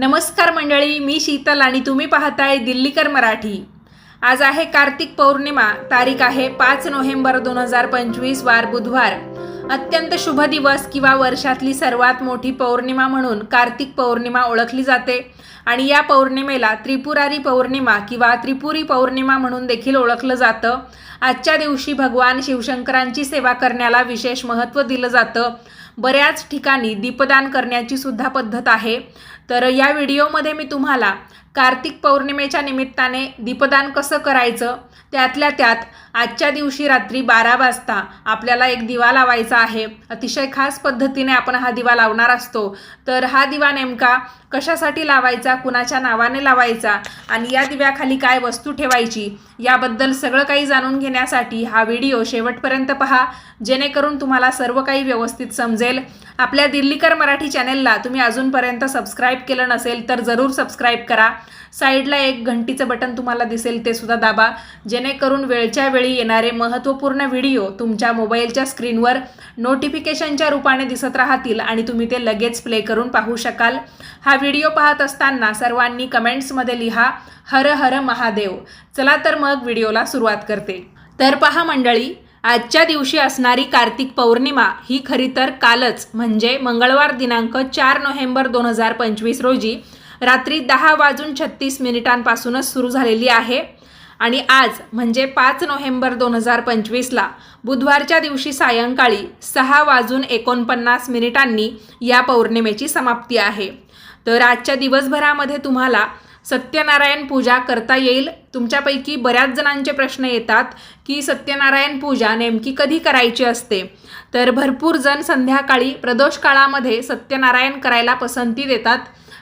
नमस्कार मंडळी मी शीतल आणि तुम्ही पाहताय दिल्लीकर मराठी. आज आहे कार्तिक पौर्णिमा तारीख आहे पाच नोव्हेंबर दोन हजार पंचवीस वार बुधवार. अत्यंत शुभ दिवस किंवा वर्षातली सर्वात मोठी पौर्णिमा म्हणून कार्तिक पौर्णिमा ओळखली जाते आणि या पौर्णिमेला त्रिपुरारी पौर्णिमा किंवा त्रिपुरी पौर्णिमा म्हणून देखील ओळखलं जातं. आजच्या दिवशी भगवान शिवशंकरांची सेवा करण्याला विशेष महत्त्व दिलं जातं. बऱ्याच ठिकाणी दीपदान करण्याची सुद्धा पद्धत आहे. तर या व्हिडिओमध्ये मी तुम्हाला कार्तिक पौर्णिमेच्या निमित्ताने दीपदान कसं करायचं? त्यातल्या त्यात आजच्या दिवशी रात्री बारा वाजता आपल्याला एक दिवा लावायचा आहे. अतिशय खास पद्धतीने आपण हा दिवा लावणार असतो. तर हा दिवा नेमका कशासाठी लावायचा? कुणाच्या नावाने लावायचा? आणि या दिव्याखाली काय वस्तू ठेवायची? याबद्दल सगळं काही जाणून घेण्यासाठी हा व्हिडिओ शेवटपर्यंत पहा. जेणेकरून तुम्हाला सर्व काही व्यवस्थित समजेल. आपल्या दिल्लीकर मराठी चॅनेलला तुम्ही अजूनपर्यंत सबस्क्राईब केलं नसेल तर जरूर सबस्क्राईब करा. साईडला एक घंटीचं बटन तुम्हाला दिसेल ते सुद्धा दाबा. जेणेकरून वेळच्या वेळी येणारे महत्त्वपूर्ण व्हिडिओ तुमच्या मोबाईलच्या स्क्रीनवर नोटिफिकेशनच्या रूपाने दिसत राहतील आणि तुम्ही ते लगेच प्ले करून पाहू शकाल. हा व्हिडिओ पाहत असताना सर्वांनी कमेंट्समध्ये लिहा हर हर महादेव. चला तर मग व्हिडिओला सुरुवात करते. तर पहा मंडळी आजच्या दिवशी असणारी कार्तिक पौर्णिमा ही खरी तर कालच म्हणजे मंगळवार दिनांक चार नोव्हेंबर दोन हजार पंचवीस रोजी रात्री दहा वाजून छत्तीस मिनिटांपासूनच सुरू झालेली आहे. आणि आज म्हणजे पाच नोव्हेंबर दोन हजार पंचवीसला बुधवारच्या दिवशी सायंकाळी सहा वाजून एकोणपन्नास मिनिटांनी या पौर्णिमेची समाप्ती आहे. तर आजच्या दिवसभरामध्ये तुम्हाला सत्यनारायण पूजा करता येईल. तुमच्यापैकी बऱ्याच जणांचे प्रश्न येतात की सत्यनारायण पूजा नेमकी कधी करायची असते? तर भरपूर जण संध्याकाळी प्रदोष काळामध्ये सत्यनारायण करायला पसंती देतात.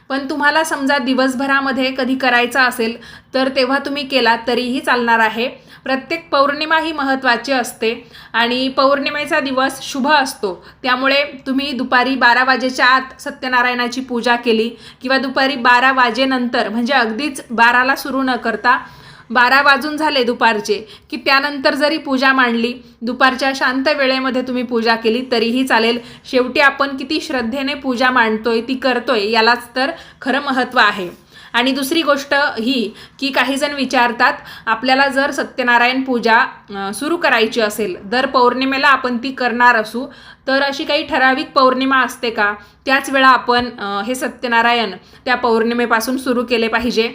पण तुम्हाला समजा दिवसभरामध्ये कधी करायचा असेल तर तेव्हा तुम्ही केला तरीही चालणार आहे. प्रत्येक पौर्णिमा ही महत्त्वाची असते आणि पौर्णिमेचा दिवस शुभ असतो. त्यामुळे तुम्ही दुपारी बारा वाजेच्या आत सत्यनारायणाची पूजा केली किंवा दुपारी बारा वाजेनंतर म्हणजे अगदीच बाराला सुरू न करता बारा वाजून झाले दुपारचे की त्यानंतर जरी पूजा मांडली दुपारच्या शांत वेळेमध्ये तुम्ही पूजा केली तरीही चालेल. शेवटी आपण किती श्रद्धेने पूजा मांडतोय ती करतोय यालाच तर खरं महत्त्व आहे. आणि दुसरी गोष्ट ही की काही जण विचारतात आपल्याला जर सत्यनारायण पूजा सुरू करायची असेल दर पौर्णिमेला आपण ती करणार असू तर अशी काही ठराविक पौर्णिमा असते का? त्याच वेळा आपण हे सत्यनारायण त्या पौर्णिमेपासून सुरू केले पाहिजे.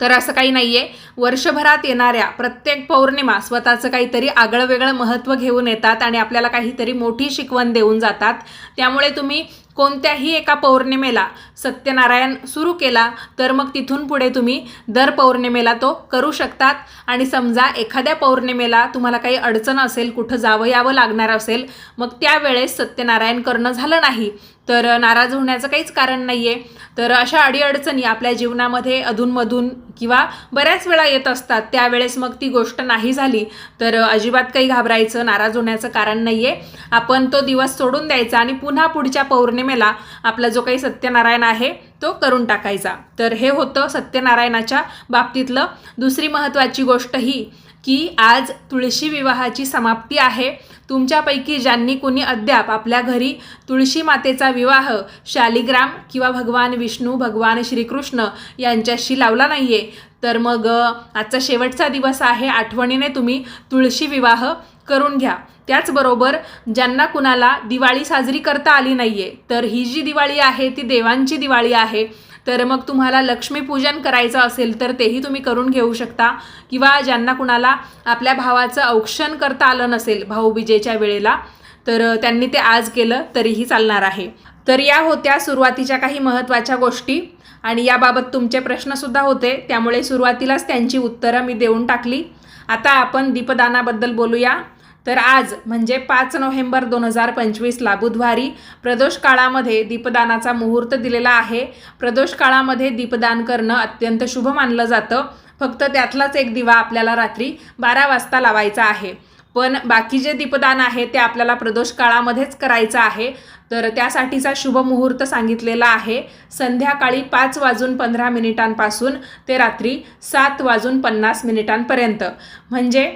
तर असं काही नाही आहे वर्षभरात येणाऱ्या प्रत्येक पौर्णिमा स्वतःचं काहीतरी आगळं वेगळं महत्त्व घेऊन येतात आणि आपल्याला काहीतरी मोठी शिकवण देऊन जातात. त्यामुळे तुम्ही कोणत्याही एका पौर्णिमेला सत्यनारायण सुरू केला तर मग तिथून पुढे तुम्ही दर पौर्णिमेला तो करू शकतात. आणि समजा एखाद्या पौर्णिमेला तुम्हाला काही अडचण असेल कुठं जावं यावं लागणार असेल मग त्यावेळेस सत्यनारायण करणं झालं नाही. तर नाराज होण्याचं काहीच कारण नाही आहे तर अशा अडीअडचणी आपल्या जीवनामध्ये अधूनमधून किंवा बऱ्याच वेळा येत असतात. त्यावेळेस मग ती गोष्ट नाही झाली तर अजिबात काही घाबरायचं नाराज होण्याचं कारण नाही आहे आपण तो दिवस सोडून द्यायचा आणि पुन्हा पुढच्या पौर्णिमेला आपला जो काही सत्यनारायण आहे तो करून टाकायचा. तर हे होतं सत्यनारायणाच्या बाबतीतलं. दुसरी महत्त्वाची गोष्ट ही की आज तुळशी विवाहाची समाप्ती आहे. तुमच्यापैकी ज्यांनी कुणी अद्याप आपल्या घरी तुळशी मातेचा विवाह शालिग्राम किंवा भगवान विष्णू भगवान श्रीकृष्ण यांच्याशी लावला नाही आहे तर मग आजचा शेवटचा दिवस आहे आठवणीने तुम्ही तुळशी विवाह करून घ्या. त्याचबरोबर ज्यांना कुणाला दिवाळी साजरी करता आली नाही आहे तर ही जी दिवाळी आहे ती देवांची दिवाळी आहे. तर मग तुम्हाला लक्ष्मीपूजन करायचं असेल तर तेही तुम्ही करून घेऊ शकता. किंवा ज्यांना कुणाला आपल्या भावाचं औक्षण करता आलं नसेल भाऊबीजेच्या वेळेला तर त्यांनी ते आज केलं तरीही चालणार आहे. तर या होत्या सुरुवातीच्या काही महत्त्वाच्या गोष्टी आणि याबाबत तुमचे प्रश्नसुद्धा होते. त्यामुळे सुरुवातीलाच त्यांची उत्तरं मी देऊन टाकली. आता आपण दीपदानाबद्दल बोलूया. तर आज म्हणजे पाच नोव्हेंबर दोन हजार पंचवीसला बुधवारी प्रदोष काळामध्ये दीपदानाचा मुहूर्त दिलेला आहे. प्रदोष काळामध्ये दीपदान करणं अत्यंत शुभ मानलं जातं. फक्त त्यातलाच एक दिवा आपल्याला रात्री बारा वाजता लावायचा आहे. पण बाकी जे दीपदान आहे ते आपल्याला प्रदोष काळामध्येच करायचं आहे. तर त्यासाठीचा शुभ मुहूर्त सांगितलेला आहे. संध्याकाळी पाच वाजून पंधरा मिनिटांपासून ते रात्री सात वाजून पन्नास मिनिटांपर्यंत. म्हणजे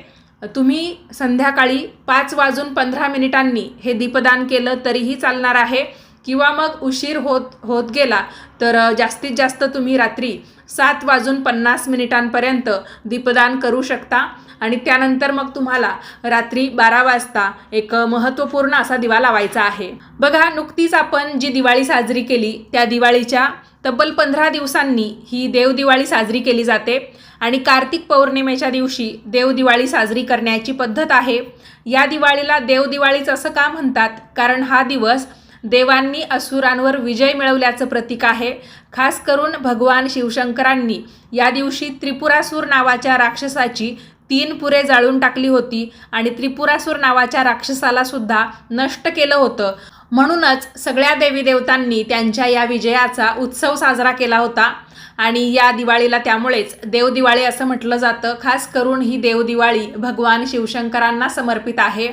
तुम्ही संध्याकाळी पाच वाजून पंधरा मिनिटांनी हे दीपदान केलं तरीही चालणार आहे. किंवा मग उशीर होत होत गेला तर जास्तीत जास्त तुम्ही रात्री सात वाजून पन्नास मिनिटांपर्यंत दीपदान करू शकता. आणि त्यानंतर मग तुम्हाला रात्री बारा वाजता एक महत्त्वपूर्ण असा दिवा लावायचा आहे. बघा नुकतीच आपण जी दिवाळी साजरी केली त्या दिवाळीच्या तब्बल पंधरा दिवसांनी ही देवदिवाळी साजरी केली जाते आणि कार्तिक पौर्णिमेच्या दिवशी देवदिवाळी साजरी करण्याची पद्धत आहे. या दिवाळीला देवदिवाळीच असं का म्हणतात? कारण हा दिवस देवांनी असुरांवर विजय मिळवल्याचं प्रतीक आहे. खास करून भगवान शिवशंकरांनी या दिवशी त्रिपुरासूर नावाच्या राक्षसाची तीन पुरे जाळून टाकली होती आणि त्रिपुरासूर नावाच्या राक्षसाला सुद्धा नष्ट केलं होतं. म्हणूनच सगळ्या देवी देवतांनी त्यांच्या या विजयाचा उत्सव साजरा केला होता. आणि या दिवाळीला त्यामुळेच देवदिवाळी असं म्हटलं जातं. खास करून ही देवदिवाळी भगवान शिवशंकरांना समर्पित आहे.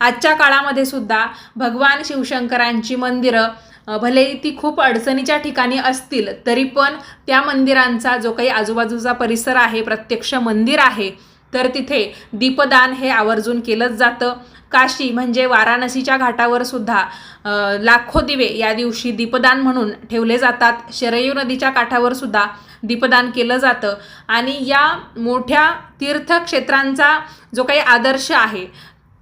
आजच्या काळामध्ये सुद्धा भगवान शिवशंकरांची मंदिरं भले ती खूप अडचणीच्या ठिकाणी असतील तरी पण त्या मंदिरांचा जो काही आजूबाजूचा परिसर आहे प्रत्यक्ष मंदिर आहे तर तिथे दीपदान हे आवर्जून केलंच जातं. काशी म्हणजे वाराणसीच्या घाटावर सुद्धा लाखो दिवे या दिवशी दीपदान म्हणून ठेवले जातात. शरयू नदीच्या काठावर सुद्धा दीपदान केलं जातं. आणि या मोठ्या तीर्थक्षेत्रांचा जो काही आदर्श आहे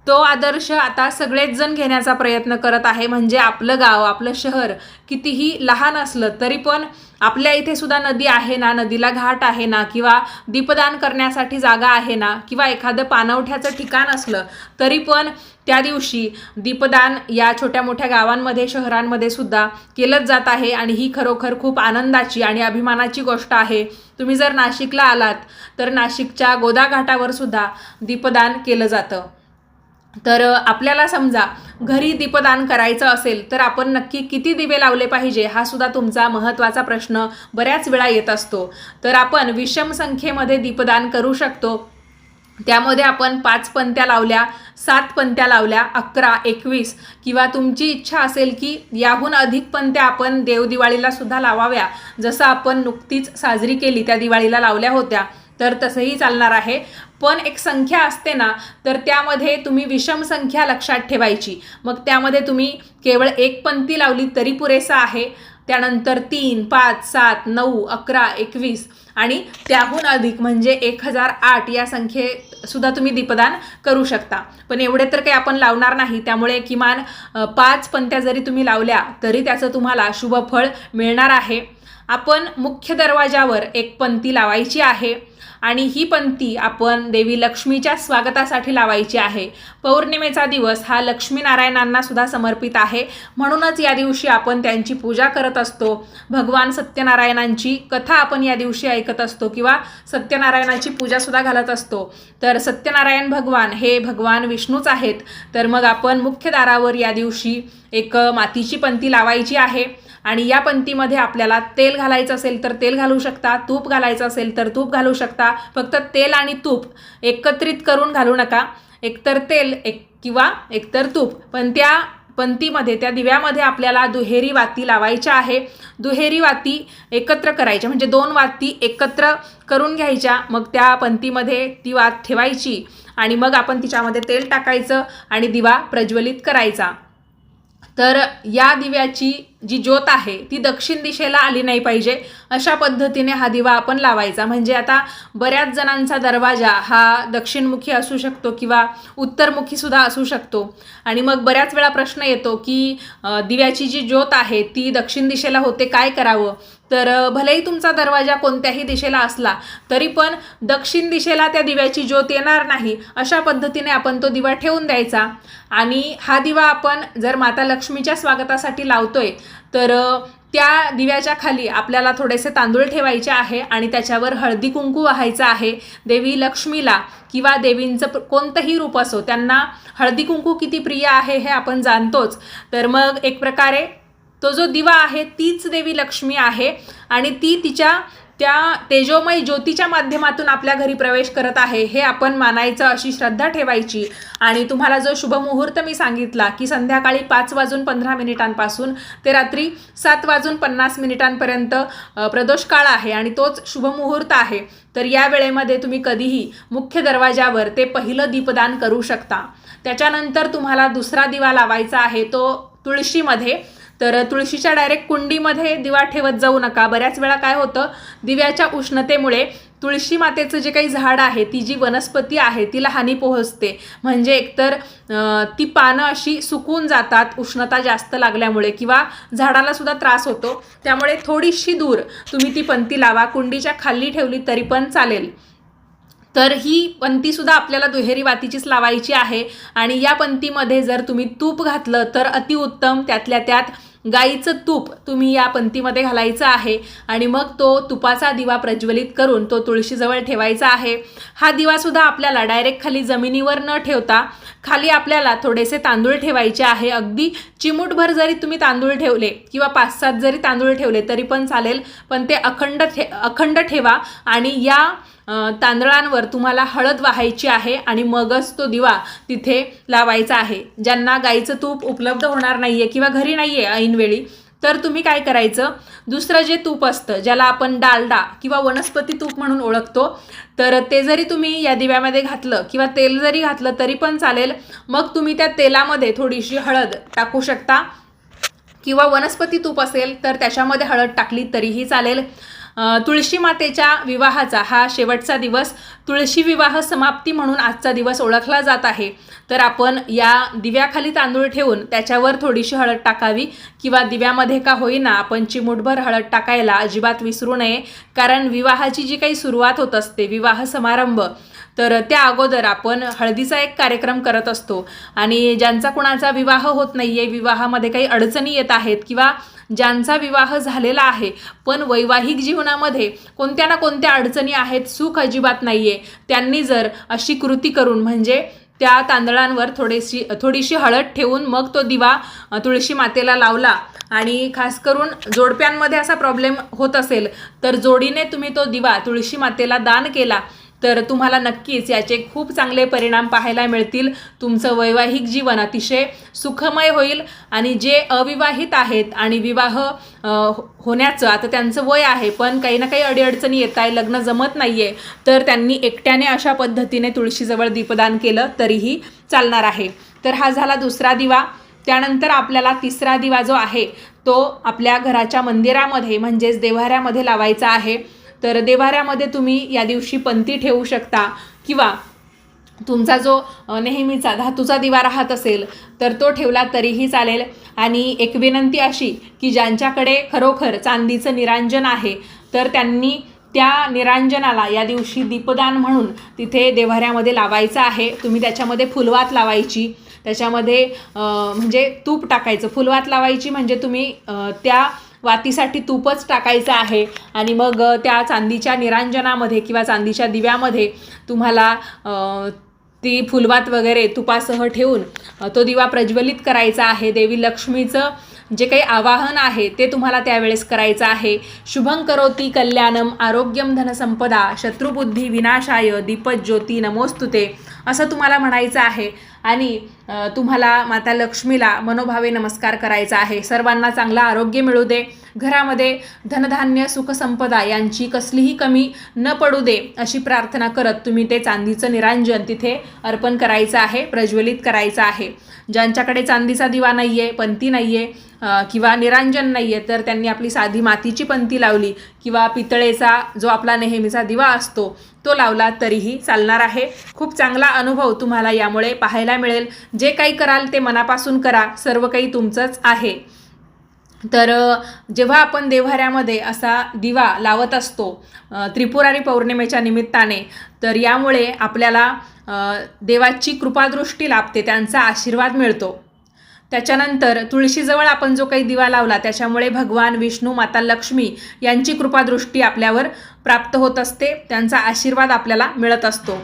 तो आदर्श आता सगळेच जण घेण्याचा प्रयत्न करत आहे. म्हणजे आपलं गाव आपलं शहर कितीही लहान असलं तरी पण आपल्या इथे सुद्धा नदी आहे ना? नदीला घाट आहे ना? किंवा दीपदान करण्यासाठी जागा आहे ना? किंवा एखादं पाणवठ्याचं ठिकाण असलं तरी पण त्या दिवशी दीपदान या छोट्या मोठ्या गावांमध्ये शहरांमध्ये सुद्धा केलंच जात आहे. आणि ही खरोखर खूप आनंदाची आणि अभिमानाची गोष्ट आहे. तुम्ही जर नाशिकला आलात तर नाशिकच्या गोदा घाटावर सुद्धा दीपदान केलं जातं. तर आपल्याला समजा घरी दीपदान करायचं असेल तर आपण नक्की किती दिवे लावले पाहिजे हा सुद्धा तुमचा महत्त्वाचा प्रश्न बऱ्याच वेळा येत असतो. तर आपण विषम संख्येमध्ये दीपदान करू शकतो. त्यामध्ये आपण पाच पंत्या लावल्या सात पंत्या लावल्या अकरा एकवीस किंवा तुमची इच्छा असेल की याहून अधिक पंत्या आपण देवदिवाळीला सुद्धा लावाव्या. जसं आपण नुकतीच साजरी केली त्या दिवाळीला लावल्या होत्या. तर तसंही चालणार आहे. पण एक संख्या असते ना तर त्यामध्ये तुम्ही विषम संख्या लक्षात ठेवायची. मग त्यामध्ये तुम्ही केवळ एक पंक्ती लावली तरी पुरेसा आहे. त्यानंतर तीन पाच सात नऊ अकरा एकवीस आणि त्याहून अधिक म्हणजे एक हजार आठ या संख्येत सुद्धा तुम्ही दीपदान करू शकता. पण एवढे तर काही आपण लावणार नाही. त्यामुळे किमान पाच पंत्या जरी तुम्ही लावल्या तरी त्याचं तुम्हाला शुभफळ मिळणार आहे. आपण मुख्य दरवाजावर एक पंक्ती लावायची आहे. आणि ही पंक्ती आपण देवी लक्ष्मीच्या स्वागतासाठी लावायची आहे. पौर्णिमेचा दिवस हा लक्ष्मीनारायणांना सुद्धा समर्पित आहे. म्हणूनच या दिवशी आपण त्यांची पूजा करत असतो. भगवान सत्यनारायणांची कथा आपण या दिवशी ऐकत असतो किंवा सत्यनारायणाची पूजासुद्धा घालत असतो. तर सत्यनारायण भगवान हे भगवान विष्णूच आहेत. तर मग आपण मुख्य दारावर या दिवशी एक मातीची पंक्ती लावायची आहे. आणि या पंक्तीमध्ये आपल्याला तेल घालायचं असेल तर तेल घालू शकता तूप घालायचं असेल तर तूप घालू शकता. फक्त तेल आणि तूप एकत्रित करून घालू नका. एकतर तेल एक किंवा एकतर तूप. पण त्या पंक्तीमध्ये त्या दिव्यामध्ये आपल्याला दुहेरी वाती लावायच्या आहे. दुहेरी वाती एकत्र करायच्या म्हणजे दोन वाती एकत्र करून घ्यायच्या. मग त्या पंक्तीमध्ये ती वात ठेवायची आणि मग आपण तिच्यामध्ये तेल टाकायचं आणि दिवा प्रज्वलित करायचा. तर या दिव्याची जी ज्योत आहे ती दक्षिण दिशेला आली नाही पाहिजे. अशा पद्धतीने हा दिवा आपण लावायचा. म्हणजे आता बऱ्याच जणांचा दरवाजा हा दक्षिणमुखी असू शकतो किंवा उत्तरमुखी सुद्धा असू शकतो. आणि मग बऱ्याच वेळा प्रश्न येतो की दिव्याची जी ज्योत आहे ती दक्षिण दिशेला होते काय करावं? तर भलेही तुमचा दरवाजा कोणत्याही दिशेला असला तरी पण दक्षिण दिशेला त्या दिव्याची ज्योत येणार नाही. अशा पद्धतीने आपण तो दिवा ठेवून द्यायचा. आणि हा दिवा आपण जर माता लक्ष्मीच्या स्वागतासाठी लावतोय तर त्या दिव्याच्या खाली आपल्याला थोडेसे तांदूळ ठेवायचे आहे आणि त्याच्यावर हळदी कुंकू वाहायचं आहे. देवी लक्ष्मीला किंवा देवींचं कोणतंही रूप असो त्यांना हळदी कुंकू किती प्रिय आहे हे आपण जाणतोच. तर मग एक प्रकारे तो जो दिवा आहे तीच देवी लक्ष्मी आहे आणि ती तिच्या त्या तेजोमय ज्योतीच्या माध्यमातून आपल्या घरी प्रवेश करत आहे हे आपण मानायचं अशी श्रद्धा ठेवायची. आणि तुम्हाला जो शुभमुहूर्त मी सांगितला की संध्याकाळी पाच वाजून पंधरा मिनिटांपासून ते रात्री सात वाजून पन्नास मिनिटांपर्यंत प्रदोष काळ आहे आणि तोच शुभमुहूर्त आहे तर या वेळेमध्ये तुम्ही कधीही मुख्य दरवाजावर ते पहिलं दीपदान करू शकता. त्याच्यानंतर तुम्हाला दुसरा दिवा लावायचा आहे तो तुळशीमध्ये. तर तुळशीच्या डायरेक्ट कुंडीमध्ये दिवा ठेवत जाऊ नका. बऱ्याच वेळा काय होतं दिव्याच्या उष्णतेमुळे तुळशी मातेचं जे काही झाड आहे ती जी वनस्पती आहे तिला हानी पोहोचते. म्हणजे एकतर ती पानं अशी सुकून जातात उष्णता जास्त लागल्यामुळे किंवा झाडाला सुद्धा त्रास होतो. त्यामुळे थोडीशी दूर तुम्ही ती पंती लावा. कुंडीच्या खाली ठेवली तरी पण चालेल. तर ही पंतीसुद्धा आपल्याला दुहेरी वातीचीच लावायची आहे. आणि या पंतीमध्ये जर तुम्ही तूप घातलं तर अतिउत्तम त्यातल्या त्यात गाईचं तूप तुम्ही या पंतीमध्ये घालायचं आहे. आणि मग तो तुपाचा दिवा प्रज्वलित करून तो तुळशीजवळ ठेवायचा आहे. हा दिवासुद्धा आपल्याला डायरेक्ट खाली जमिनीवर न ठेवता खाली आपल्याला थोडेसे तांदूळ ठेवायचे आहे. अगदी चिमूटभर जरी तुम्ही तांदूळ ठेवले किंवा पाच सात जरी तांदूळ ठेवले तरी पण चालेल. पण ते अखंड ठे अखंड ठेवा. आणि या तांदळांवर तुम्हाला हळद वाहायची आहे आणि मगच तो दिवा तिथे लावायचा आहे. ज्यांना गाईचं तूप उपलब्ध होणार नाही आहे किंवा घरी नाही आहे ऐनवेळी तर तुम्ही काय करायचं? दुसरं जे तूप असतं ज्याला आपण डालडा किंवा वनस्पती तूप म्हणून ओळखतो तर ते जरी तुम्ही या दिव्यामध्ये घातलं किंवा तेल जरी घातलं तरी पण चालेल. मग तुम्ही त्या तेलामध्ये थोडीशी हळद टाकू शकता. किंवा वनस्पती तूप असेल तर त्याच्यामध्ये हळद टाकली तरीही चालेल. तुळशी मातेच्या विवाहाचा हा शेवटचा दिवस तुळशी विवाह समाप्ती म्हणून आजचा दिवस ओळखला जात आहे. तर आपण या दिव्याखाली तांदूळ ठेवून त्याच्यावर थोडीशी हळद टाकावी किंवा दिव्यामध्ये का होईना आपण चिमूटभर हळद टाकायला अजिबात विसरू नये. कारण विवाहाची जी काही सुरुवात होत असते विवाह समारंभ तर त्या अगोदर आपण हळदीचा एक कार्यक्रम करत असतो. आणि ज्यांचा कुणाचा विवाह होत नाही आहे विवाहामध्ये काही अडचणी येत आहेत किंवा ज्यांचा विवाह झालेला आहे. पण वैवाहिक जीवनामध्ये कोणत्या ना कोणत्या अडचणी आहेत सुख अजिबात नाही आहे त्यांनी जर अशी कृती करून म्हणजे त्या तांदळांवर थोडीशी थोडीशी हळद ठेवून मग तो दिवा तुळशी मातेला लावला आणि खास करून जोडप्यांमध्ये असा प्रॉब्लेम होत असेल तर जोडीने तुम्ही तो दिवा तुळशी मातेला दान केला. तर तुम्हाला नक्कीच याचे खूप चांगले परिणाम पाहायला मिळतील. तुमचं वैवाहिक जीवन अतिशय सुखमय होईल आणि जे अविवाहित आहेत आणि विवाह हो- होण्याचं आता त्यांचं वय आहे पण काही ना काही अडीअडचणी येत आहे लग्न जमत नाही आहे तर त्यांनी एकट्याने अशा पद्धतीने तुळशीजवळ दीपदान केलं तरीही चालणार आहे. तर हा झाला दुसरा दिवा. त्यानंतर आपल्याला तिसरा दिवा जो आहे तो आपल्या घराच्या मंदिरामध्ये म्हणजेच देव्हाऱ्यामध्ये लावायचा आहे. तर देवाऱ्यामध्ये तुम्ही या दिवशी पंती ठेवू शकता. किंवा तुमचा जो नेहमीचा धातूचा दिवा राहत असेल तर तो ठेवला तरीही चालेल. आणि एक विनंती अशी की ज्यांच्याकडे खरोखर चांदीचं निरांजन आहे तर त्यांनी त्या निरांजनाला या दिवशी दीपदान म्हणून तिथे देवाऱ्यामध्ये लावायचं आहे. तुम्ही त्याच्यामध्ये फुलवात लावायची. त्याच्यामध्ये म्हणजे तूप टाकायचं. फुलवात लावायची म्हणजे तुम्ही त्या वातीसाठी तूपच टाकायचं आहे. आणि मग त्या चांदीच्या निरांजनामध्ये किंवा चांदीच्या दिव्यामध्ये तुम्हाला ती फुलवात वगैरे तुपासह ठेवून तो दिवा प्रज्वलित करायचा आहे. देवी लक्ष्मीचं जे काही आवाहन आहे ते तुम्हाला त्यावेळेस करायचं आहे. शुभं करोती कल्याणम आरोग्यम धनसंपदा शत्रुबुद्धी विनाशाय दीपज्योती नमोस्तुते. असं तुम्हाला म्हणायचं आहे. आणि तुम्हाला माता लक्ष्मीला मनोभावे नमस्कार करायचा आहे. सर्वांना चांगलं आरोग्य मिळू दे. घरामध्ये धनधान्य सुखसंपदा यांची कसलीही कमी न पडू दे अशी प्रार्थना करत तुम्ही ते चांदीचं निरांजन तिथे अर्पण करायचं आहे प्रज्वलित करायचं आहे. ज्यांच्याकडे चांदीचा दिवा नाही आहे पंती नाही आहे किंवा निरांजन नाही आहे तर त्यांनी आपली साधी मातीची पंती लावली. किंवा पितळेचा जो आपला नेहमीचा दिवा असतो तो लावला तरीही चालणार आहे. खूप चांगला अनुभव तुम्हाला यामुळे पाहायला मिळेल. जे काही कराल ते मनापासून करा सर्व काही तुमचंच आहे. तर जेव्हा आपण देव्हाऱ्यामध्ये असा दिवा लावत असतो त्रिपुरारी पौर्णिमेच्या निमित्ताने तर यामुळे आपल्याला देवाची कृपादृष्टी लाभते त्यांचा आशीर्वाद मिळतो. त्याच्यानंतर तुळशीजवळ आपण जो काही दिवा लावला त्याच्यामुळे भगवान विष्णू माता लक्ष्मी यांची कृपादृष्टी आपल्यावर प्राप्त होत असते. त्यांचा आशीर्वाद आपल्याला मिळत असतो.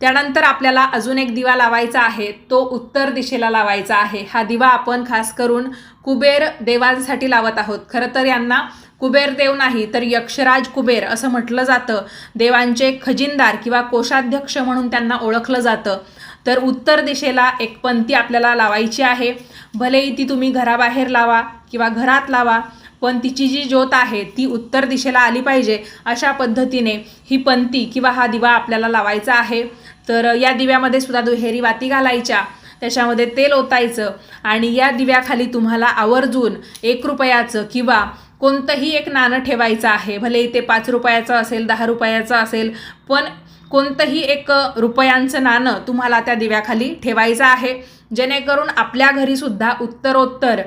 त्यानंतर आपल्याला अजून एक दिवा लावायचा आहे. तो उत्तर दिशेला लावायचा आहे. हा दिवा आपण खास करून कुबेर देवांसाठी लावत आहोत. खरं तर यांना कुबेर देव नाही तर यक्षराज कुबेर असं म्हटलं जातं. देवांचे खजिनदार किंवा कोषाध्यक्ष म्हणून त्यांना ओळखलं जातं. तर उत्तर दिशेला एक पंक्ती आपल्याला लावायची आहे. भलेही ती तुम्ही घराबाहेर लावा किंवा घरात लावा पण तिची जी ज्योत आहे ती उत्तर दिशेला आली पाहिजे. अशा पद्धतीने ही पंती किंवा हा दिवा आपल्याला लावायचा आहे. तर या दिव्यामध्ये सुद्धा दुहेरी वाती घालायच्या. त्याच्यामध्ये तेल ओतायचं आणि या दिव्याखाली तुम्हाला आवर्जून एक रुपयाचं किंवा कोणतंही एक नाणं ठेवायचं आहे. भले ते पाच रुपयाचं असेल दहा रुपयाचं असेल पण कोणतंही एक रुपयांचं नाणं तुम्हाला त्या दिव्याखाली ठेवायचं आहे. जेणेकरून आपल्या घरीसुद्धा उत्तरोत्तर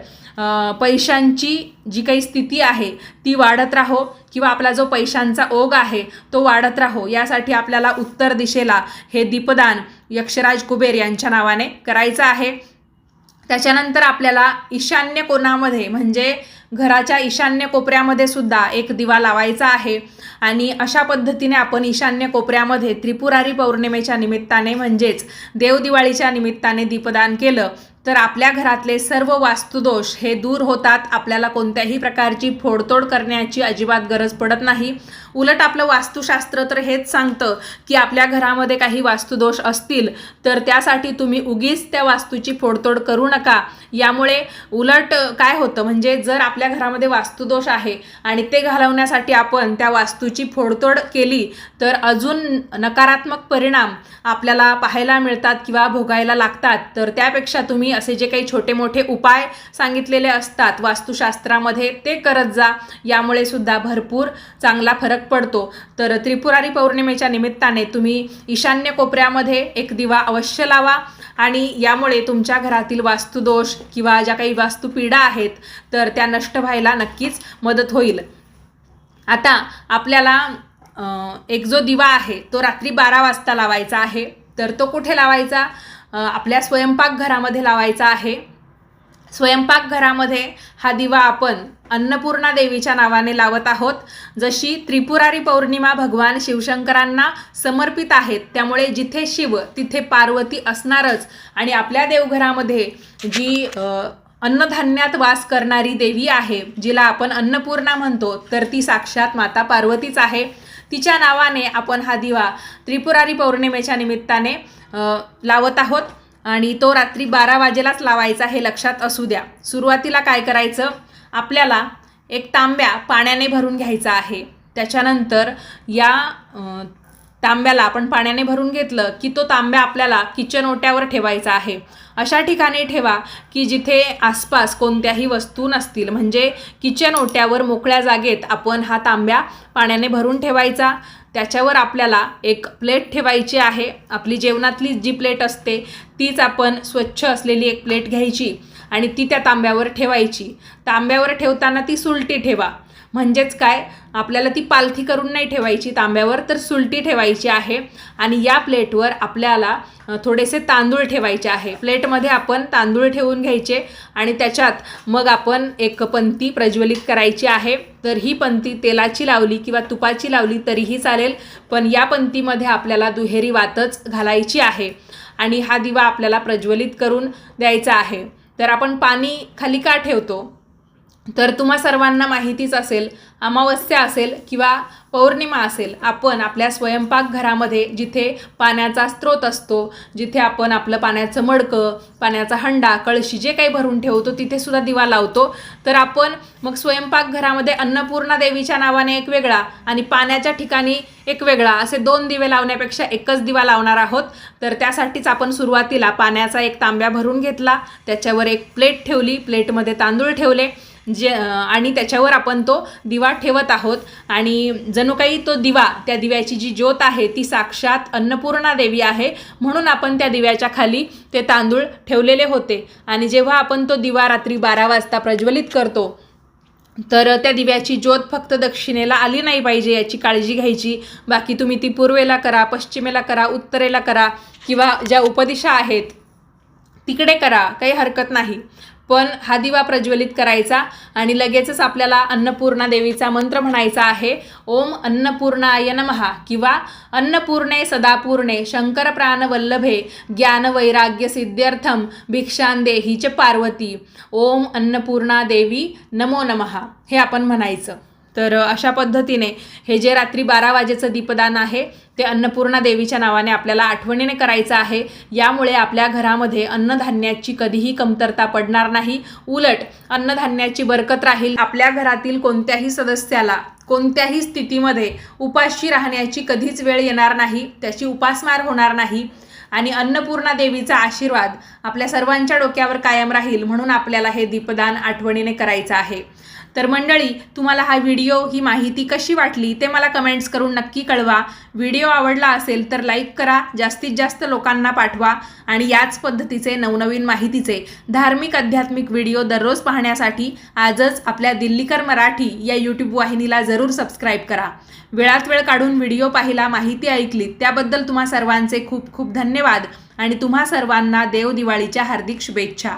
पैशांची जी काही स्थिती आहे ती वाढत राहो किंवा आपला जो पैशांचा ओघ आहे तो वाढत राहो. यासाठी आपल्याला उत्तर दिशेला हे दीपदान यक्षराज कुबेर यांच्या नावाने करायचं आहे. त्याच्यानंतर आपल्याला ईशान्य कोणामध्ये म्हणजे घराच्या ईशान्य कोपऱ्यामध्ये सुद्धा एक दिवा लावायचा आहे. आणि अशा पद्धतीने आपण ईशान्य कोपऱ्यामध्ये त्रिपुरारी पौर्णिमेच्या निमित्ताने म्हणजेच देवदिवाळीच्या निमित्ताने दीपदान केलं तर आपल्या घरातले सर्व वास्तुदोष हे दूर होतात. आपल्याला कोणत्याही प्रकारची फोडतोड करण्याची अजिबात गरज पडत नाही. उलट आपलं वास्तुशास्त्र तर हेच सांगतं की आपल्या घरामध्ये काही वास्तुदोष असतील तर त्यासाठी तुम्ही उगीच त्या वास्तूची फोडतोड करू नका. यामुळे उलट काय होतं म्हणजे जर आपल्या घरामध्ये वास्तुदोष आहे आणि ते घालवण्यासाठी आपण त्या वास्तूची फोडतोड केली तर अजून नकारात्मक परिणाम आपल्याला पाहायला मिळतात किंवा भोगायला लागतात. तर त्यापेक्षा तुम्ही असे जे काही छोटे मोठे उपाय सांगितलेले असतात वास्तुशास्त्रामध्ये ते करत जा. यामुळे सुद्धा भरपूर चांगला फरक पडतो. तर त्रिपुरारी पौर्णिमेच्या निमित्ताने तुम्ही ईशान्य कोपऱ्यामध्ये एक दिवा अवश्य लावा आणि यामुळे तुमच्या घरातील वास्तुदोष किंवा ज्या काही वास्तुपीडा आहेत तर त्या नष्ट व्हायला नक्कीच मदत होईल. आता आपल्याला एक जो दिवा आहे तो रात्री बारा वाजता लावायचा आहे. तर तो कुठे लावायचा? आपल्या स्वयंपाकघरामध्ये लावायचा आहे. स्वयंपाकघरामध्ये हा दिवा आपण अन्नपूर्णा देवीच्या नावाने लावत आहोत. जशी त्रिपुरारी पौर्णिमा भगवान शिवशंकरांना समर्पित आहेत त्यामुळे जिथे शिव तिथे पार्वती असणारच. आणि आपल्या देवघरामध्ये जी अन्नधान्यात वास करणारी देवी आहे जिला आपण अन्नपूर्णा म्हणतो तर ती साक्षात माता पार्वतीच आहे. तिच्या नावाने आपण हा दिवा त्रिपुरारी पौर्णिमेच्या निमित्ताने लावत आहोत. आणि तो रात्री बारा वाजेलाच लावायचा हे लक्षात असू द्या. सुरुवातीला काय करायचं? आपल्याला एक तांब्या पाण्याने भरून घ्यायचा आहे. त्याच्यानंतर या तांब्याला आपण पाण्याने भरून घेतलं की तो तांब्या आपल्याला किचन ओट्यावर ठेवायचा आहे. अशा ठिकाणी ठेवा की जिथे आसपास कोणत्याही वस्तू नसतील. म्हणजे किचन ओट्यावर मोकळ्या जागेत आपण हा तांब्या पाण्याने भरून ठेवायचा. त्याच्यावर आपल्याला एक प्लेट ठेवायची आहे. आपली जेवणातली जी प्लेट असते तीच आपण स्वच्छ असलेली एक प्लेट घ्यायची आणि ती त्या तांब्यावर ठेवायची. तांब्यावर ठेवताना ती सुलटी ठेवा. म्हणजेच काय? आपल्याला ती पालथी करून नाही ठेवायची तांब्यावर तर सुलटी ठेवायची आहे. आणि या प्लेटवर आपल्याला थोडेसे तांदूळ ठेवायचे आहे. प्लेटमध्ये आपण तांदूळ ठेवून घ्यायचे आणि त्याच्यात मग आपण एक पंती प्रज्वलित करायची आहे. तर ही पंती तेलाची लावली किंवा तुपाची लावली तरीही चालेल पण या पंतीमध्ये आपल्याला दुहेरी वातच घालायची आहे. आणि हा दिवा आपल्याला प्रज्वलित करून द्यायचा आहे. तर आपण पाणी खाली का ठेवतो? तर तुम्हा सर्वांना माहितीच असेल अमावस्या असेल किंवा पौर्णिमा असेल आपण आपल्या स्वयंपाकघरामध्ये जिथे पाण्याचा स्रोत असतो जिथे आपण आपलं पाण्याचं मडकं पाण्याचा हंडा कळशी जे काही भरून ठेवतो तिथे सुद्धा दिवा लावतो. तर आपण मग स्वयंपाकघरामध्ये अन्नपूर्णा देवीच्या नावाने एक वेगळा आणि पाण्याच्या ठिकाणी एक वेगळा असे दोन दिवे लावण्यापेक्षा एकच दिवा लावणार आहोत. तर त्यासाठीच आपण सुरुवातीला पाण्याचा एक तांब्या भरून घेतला त्याच्यावर एक प्लेट ठेवली प्लेटमध्ये तांदूळ ठेवले. जे आणि त्याच्यावर आपण तो दिवा ठेवत आहोत. आणि जणू काही तो दिवा त्या दिव्याची जी ज्योत आहे ती साक्षात अन्नपूर्णा देवी आहे. म्हणून आपण त्या दिव्याच्या खाली ते तांदूळ ठेवलेले होते. आणि जेव्हा आपण तो दिवा रात्री बारा वाजता प्रज्वलित करतो तर त्या दिव्याची ज्योत फक्त दक्षिणेला आली नाही पाहिजे याची काळजी घ्यायची. बाकी तुम्ही ती पूर्वेला करा पश्चिमेला करा उत्तरेला करा किंवा ज्या उपदिशा आहेत तिकडे करा काही हरकत नाही. पण हा दिवा प्रज्वलित करायचा आणि लगेचच आपल्याला अन्नपूर्णा देवीचा मंत्र म्हणायचा आहे. ओम अन्नपूर्णाय नमहा किंवा अन्नपूर्णे सदापूर्णे शंकर प्राणवल्लभे ज्ञानवैराग्य सिद्ध्यर्थम भिक्षान च पार्वती. ओम अन्नपूर्णा देवी नमो नमहा हे आपण म्हणायचं. तर अशा पद्धतीने हे जे रात्री बारा वाजेचं दीपदान आहे ते अन्नपूर्णा देवीच्या नावाने आपल्याला आठवणीने करायचं आहे. यामुळे आपल्या घरामध्ये अन्नधान्याची कधीही कमतरता पडणार नाही. उलट अन्नधान्याची बरकत राहील आपल्या घरातील कोणत्याही सदस्याला. कोणत्याही स्थितीमध्ये उपाशी राहण्याची कधीच वेळ येणार नाही त्याची उपासमार होणार नाही. आणि अन्नपूर्णा देवीचा आशीर्वाद आपल्या सर्वांच्या डोक्यावर कायम राहील म्हणून आपल्याला हे दीपदान आठवणीने करायचं आहे. तर मंडळी तुम्हाला हा व्हिडिओ ही माहिती कशी वाटली ते मला कमेंट्स करून नक्की कळवा. व्हिडिओ आवडला असेल तर लाईक करा जास्तीत जास्त लोकांना पाठवा आणि याच पद्धतीचे नवनवीन माहितीचे धार्मिक आध्यात्मिक व्हिडिओ दररोज पाहण्यासाठी आजच आपल्या दिल्लीकर मराठी या यूट्यूब वाहिनीला जरूर सबस्क्राईब करा. वेळात वेळ काढून व्हिडिओ पाहिला माहिती ऐकली त्याबद्दल तुम्हा सर्वांचे खूप खूप धन्यवाद आणि तुम्हा सर्वांना देव दिवाळीच्या हार्दिक शुभेच्छा.